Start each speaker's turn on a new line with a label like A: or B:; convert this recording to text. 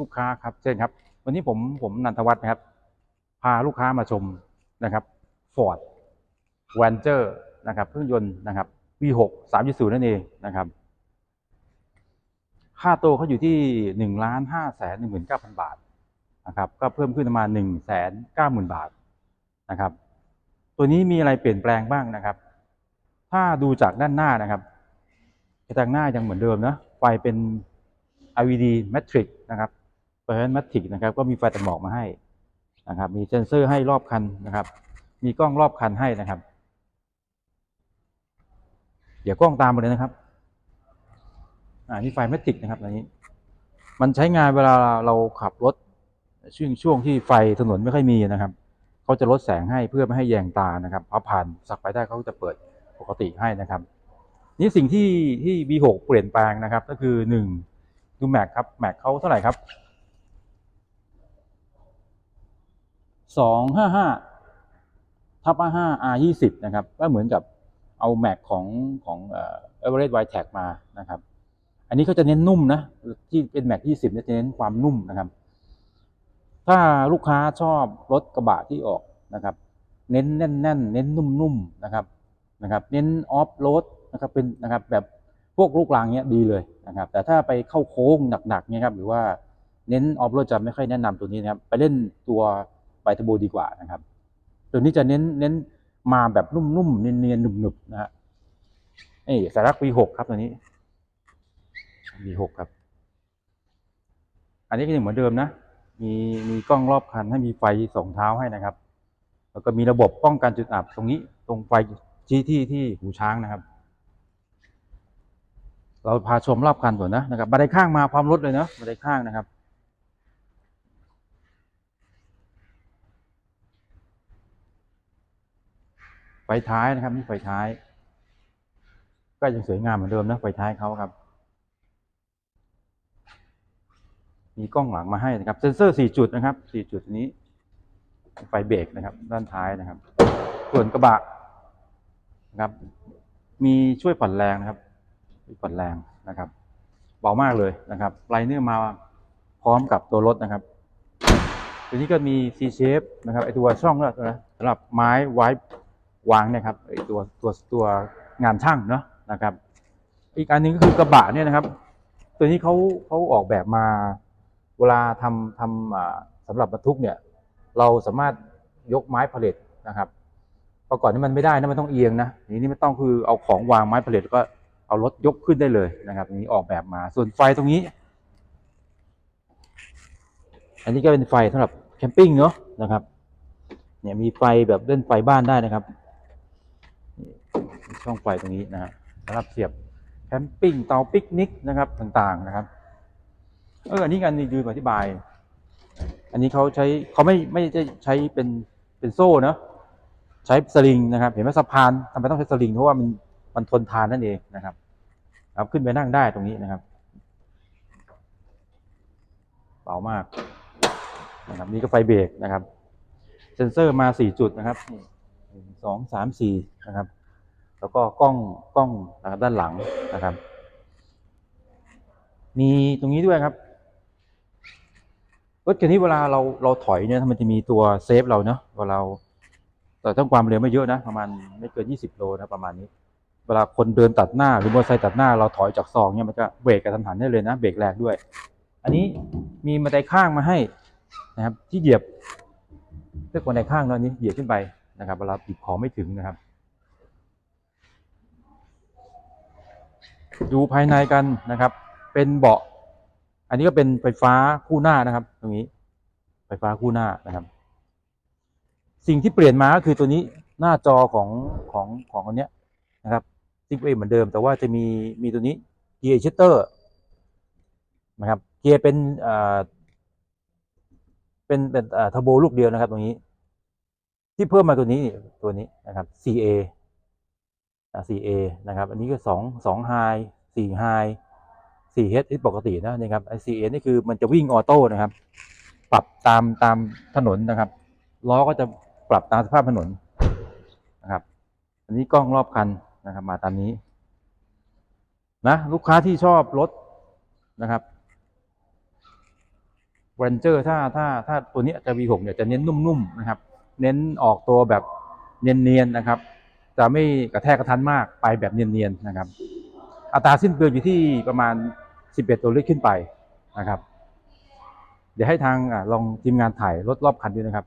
A: ลูกค้าครับเชิญครับ วันนี้ผมผมนันทวัฒน์นะครับ พาลูกค้ามาชมนะครับ Ford v a n g e r นะครับเครื่องยนต์นะครับ V6 3.0 นั่นเองนะครับ ค่าตัวเขาอยู่ที่หนึ่งล้านห้าแสนหนึ่งหมื่นเก้าพันบาทนะครับก็เพิ่มขึ้นมาหนึ่งแสนเก้าหมื่นบาทนะครับ ตัวนี้มีอะไรเปลี่ยนแปลงบ้างนะครับ ถ้าดูจากด้านหน้านะครับกระจังหน้ายังเหมือนเดิมนะไฟเป็น LED Matrix นะครับ เปิด Matrix นะครับก็มีไฟตัดหมอกมาให้นะครับ มีเซ็นเซอร์ให้รอบคันนะครับ มีกล้องรอบคันให้นะครับ เดี๋ยวกล้องตามมาเลยนะครับอ่านี่ไฟแมทริกนะครับอันนี้ มันใช้งานเวลาเราขับรถช่วงช่วงที่ไฟถนนไม่ค่อยมีนะครับเขาจะลดแสงให้เพื่อไม่ให้แยงตานะครับพอผ่านสักไฟได้เขาจะเปิดปกติให้นะครับ นี่สิ่งที่ที่ V6 เปลี่ยนแปลงนะครับ ก็คือหนึ่งดูแม็กครับแม็กเขาเท่าไหร่ครับ สองห้าห้าทับห้า R ยี่สิบนะครับ ก็เหมือนกับเอาแม็กของของเอ่อ Everest Wide Tag มานะครับ อันนี้เขาจะเน้นนุ่มนะ ที่เป็นแม็กยี่สิบเนี่ยจะเน้นความนุ่มนะครับ ถ้าลูกค้าชอบรถกระบะที่ออกนะครับ เน้นแน่นแน่นเน้นนุ่มๆนะครับนะครับ เน้นออฟโรดนะครับเป็นนะครับแบบพวกลูกรางเนี้ยดีเลยนะครับ แต่ถ้าไปเข้าโค้งหนักๆเนี่ยครับหรือว่าเน้นออฟโรดจะไม่ค่อยแนะนำตัวนี้นะครับ ไปเล่นตัว ไบเทอร์โบดีกว่านะครับ ตัวนี้จะเน้นเน้นมาแบบนุ่มๆเนียนๆหนุบๆนะฮะนี่สารัก V6 ครับตัวนี้ V6 ครับ อันนี้ก็ยังเหมือนเดิมนะ มีมีกล้องรอบคันให้มีไฟสองเท้าให้นะครับ แล้วก็มีระบบป้องกันจุดอับตรงนี้ตรงไฟชี้ที่ที่หูช้างนะครับ เราพาชมรอบคันก่อนนะนะครับบันไดข้างมาพร้อมรถเลยเนาะบันไดข้างนะครับ ไฟท้ายนะครับ นี่ไฟท้าย ก็ยังสวยงามเหมือนเดิมนะไฟท้ายเขาครับ มีกล้องหลังมาให้นะครับ เซ็นเซอร์ 4 จุดนะครับ 4 จุดนี้ ไฟเบรกนะครับ ด้านท้ายนะครับ ส่วนกระบะนะครับ มีช่วยผ่อนแรงนะครับผ่อนแรงนะครับ เบามากเลยนะครับไลเนอร์มาพร้อมกับตัวรถนะครับตัวนี้ก็มี C shape นะครับไอตัวช่องก็นะสำหรับไม้ไว้ วางเนี่ยครับไอตัวตัวตัวงานช่างเนาะนะครับ อีกอันหนึงก็คือกระบะเนี่ยนะครับ ตัวนี้เขาเขาออกแบบมาเวลาทำทำสำหรับบรรทุกเนี่ยเราสามารถยกไม้ผลิตนะครับเมื่อก่อนนี้มันไม่ได้นะมันต้องเอียงนะทีนี้ไม่ต้องคือเอาของวางไม้ผลิตก็เอารถยกขึ้นได้เลยนะครับอันนี้ออกแบบมาส่วนไฟตรงนี้ อันนี้ก็เป็นไฟสำหรับแคมปิ้งเนาะนะครับ เนี่ยมีไฟแบบเล่นไฟบ้านได้นะครับ ช่องไฟตรงนี้นะฮะสำหรับเสียบแคมปิ้งเตาปิกนิกนะครับต่างๆนะครับ เอออันนี้กันนี่ดูอธิบาย อันนี้เขาใช้เขาไม่ไม่ได้ใช้เป็นเป็นโซ่เนาะใช้สลิงนะครับ เห็นไหมสะพานทำไมต้องใช้สลิงเพราะว่ามันมันทนทานนั่นเองนะครับเอาขึ้นไปนั่งได้ตรงนี้นะครับเบามากนะครับนี่ก็ไฟเบรกนะครับ เซ็นเซอร์มาสี่จุดนะครับหนึ่งสองสามสี่นะครับ แล้วก็กล้องกล้องนะครับด้านหลังนะครับ มีตรงนี้ด้วยครับรถคันนี้เวลาเราเราถอยเนี่ยมันจะมีตัวเซฟเราเนาะเวลาเราแต่ต้องความเร็วไม่เยอะนะ ประมาณไม่เกิน 20 โลนะประมาณนี้ เวลาคนเดินตัดหน้าหรือมอเตอร์ไซค์ตัดหน้าเราถอยจากซองเนี่ยมันจะเบรกกระทันหันได้เลยนะเบรกแรงด้วย อันนี้มีบันไดข้างมาให้นะครับ ที่เหยียบเรียกบันไดข้างเนาะอันนี้เหยียบขึ้นไปนะครับเวลาหยิบของไม่ถึงนะครับ ดูภายในกันนะครับ เป็นเบาะ อันนี้ก็เป็นไฟฟ้าคู่หน้านะครับ ตรงนี้ ไฟฟ้าคู่หน้านะครับ สิ่งที่เปลี่ยนมาก็คือตัวนี้หน้าจอของของของอันเนี้ยนะครับซิงเเหมือนเดิม แต่ว่าจะมีมีตัวนี้เกียร์ชิตเตอร์นะครับเกียร์เป็นเอ่อเป็นเป็นเอ่อเทอร์โบลูกเดียวนะครับ ตรงนี้ ที่เพิ่มมาตัวนี้ตัวนี้นะครับ CA อ่า CA นะครับ อันนี้ก็สองสองไฮสี่ไฮ 4H ที่ปกตินะนี่ครับ ICA นี่คือมันจะวิ่งออโต้นะครับ ปรับตามตามถนนนะครับ ล้อก็จะปรับตามสภาพถนนนะครับ อันนี้กล้องรอบคันนะครับ มาตามนี้นะลูกค้าที่ชอบรถนะครับ r a n g e r ถ้าถ้าถ้าตัวเนี้ยจะ V6 เนี่ยจะเน้นนุ่มๆนะครับ เน้นออกตัวแบบเนียนๆนะครับ จะไม่กระแทกกระทันมากไปแบบเนียนๆนะครับ อัตราสิ้นเปลืองอยู่ที่ประมาณ 11 ตัวเลขขึ้นไปนะครับ เดี๋ยวให้ทางอลองทีมงานถ่ายรถรอบคันดูนะครับ